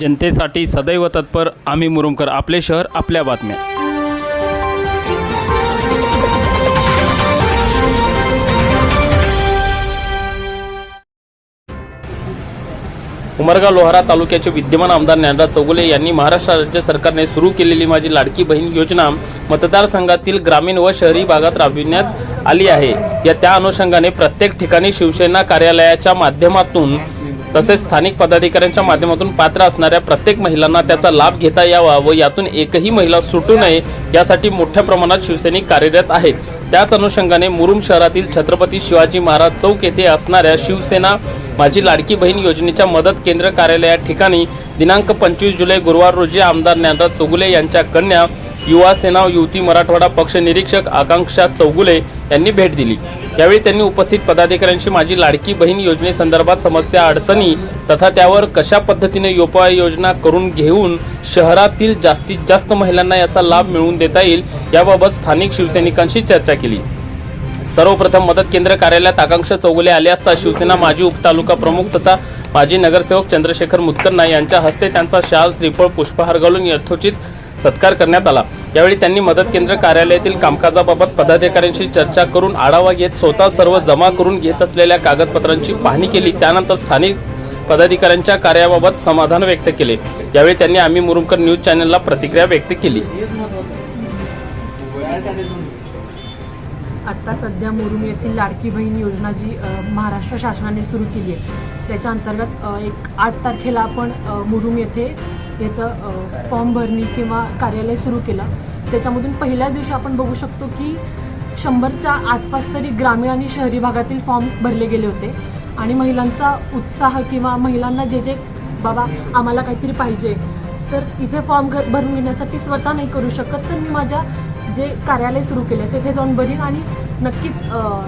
जनतेसाठी सदैव तत्पर आम्ही मुरुमकर आपले शहर आपल्या बातम्या. उमरगा लोहारा तालुक्याचे विद्यमान आमदार ज्ञानराज चौगुले यांनी महाराष्ट्र राज्य सरकारने सुरू केलेली माझी लाडकी बहीण योजना मतदारसंघातील ग्रामीण व शहरी भागात राबविण्यात आली आहे. या त्या अनुषंगाने प्रत्येक ठिकाणी शिवसेना कार्यालयाच्या माध्यमातून तसेच स्थानिक पदाधिकाऱ्यांच्या माध्यमातून पात्र असणाऱ्या प्रत्येक महिलांना त्याचा लाभ घेता यावा व यातून एकही महिला सुटू नये यासाठी मोठ्या प्रमाणात शिवसैनिक कार्यरत आहेत. त्याच अनुषंगाने मुरुम शहरातील छत्रपती शिवाजी महाराज चौक येथे असणाऱ्या शिवसेना माझी लाडकी बहीण योजनेच्या मदत केंद्र कार्यालया ठिकाणी दिनांक पंचवीस जुलै गुरुवार रोजी आमदार ज्ञानराज चौगुले यांच्या कन्या युवा सेना युवती मराठवाडा पक्ष निरीक्षक आकांक्षा चौगुले यांनी भेट दिली. यावेळी त्यांनी उपस्थित पदाधिकाऱ्यांशी माझी लाडकी बहीण योजनेसंदर्भात समस्या अडचणी तथा त्यावर कशा पद्धतीने उपाययोजना करून घेऊन शहरातील जास्तीत जास्त महिलांना याचा लाभ मिळवून देता येईल याबाबत स्थानिक शिवसैनिकांशी चर्चा केली. सर्वप्रथम मदत केंद्र कार्यालयात आकांक्षा चौगुले आले असता शिवसेना माजी उपतालुका प्रमुख तथा माजी नगरसेवक चंद्रशेखर मुतकन्ना यांच्या हस्ते त्यांचा शाल श्रीफळ पुष्पहार घालून यथोचित सत्कार करण्यात आला. यावेळी त्यांनी मदत केंद्र कार्यालयातील कामकाजाबाबत पदाधिकाऱ्यांशी चर्चा करून आढावा घेत स्वतः सर्व जमा करून घेत असलेल्या कागदपत्रांची पाहणी केली. त्यानंतर स्थानिक पदाधिकाऱ्यांच्या कार्याबाबत समाधान व्यक्त केले. यावेळी त्यांनी आम्ही मुरुमकर न्यूज चॅनलला प्रतिक्रिया व्यक्त केली. आत्ता सध्या मुरुम येथील लाडकी बहीण योजना जी महाराष्ट्र शासनाने सुरू केली आहे त्याच्या अंतर्गत एक आठ तारखेला आपण मुरुम येथे याचं फॉर्म भरणी किंवा कार्यालय सुरू केलं. त्याच्यामधून पहिल्या दिवशी आपण बघू शकतो की शंभरच्या आसपास तरी ग्रामीण आणि शहरी भागातील फॉर्म भरले गेले होते. आणि महिलांचा उत्साह किंवा महिलांना जे जे बाबा आम्हाला काहीतरी पाहिजे. तर इथे फॉर्म घ भरून घेण्यासाठी स्वतः नाही करू शकत तर मी माझ्या जे कार्यालय सुरू केले तिथे जाऊन भरीन. आणि नक्कीच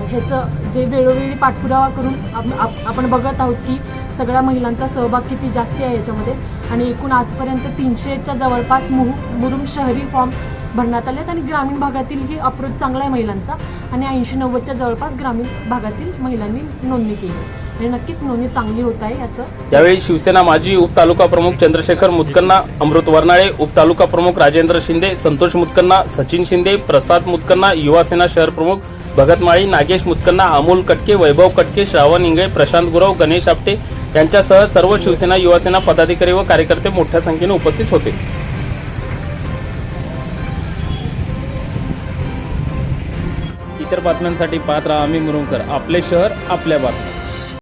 ह्याचं जे वेळोवेळी पाठपुरावा करून आप- आपण बघत आहोत की सगळ्या महिलांचा सहभाग किती जास्ती आहे याच्यामध्ये. आणि एकूण आजपर्यंत तीनशेच्या जवळपास मुहू मुरुम शहरी फॉर्म भरण्यात आले आहेत. आणि ग्रामीण भागातीलही अप्रोच चांगला आहे महिलांचा. आणि ऐंशी नव्वदच्या जवळपास ग्रामीण भागातील महिलांनी नोंदणी केली आणि म्हणजे नक्कीच नोंदणी चांगली होत आहे याचं. यावेळी शिवसेना माजी उपतालुका प्रमुख चंद्रशेखर मुतकन्ना अमृत वरनाळे उपतालुका प्रमुख राजेंद्र शिंदे संतोष मुतकन्ना सचिन शिंदे प्रसाद मुतकन्ना युवासेना शहर प्रमुख भगत माळी नागेश मुतकन्ना अमोल कटके वैभव कटके श्रावण इंगळे प्रशांत गुरव गणेश आपटे यांच्यासह सर्व शिवसेना युवासेना पदाधिकारी व कार्यकर्ते मोठ्या संख्येने उपस्थित होते. इतर बातम्यांसाठी पाहत राहा आम्ही मुरुंकर आपले शहर आपल्या बातम्या.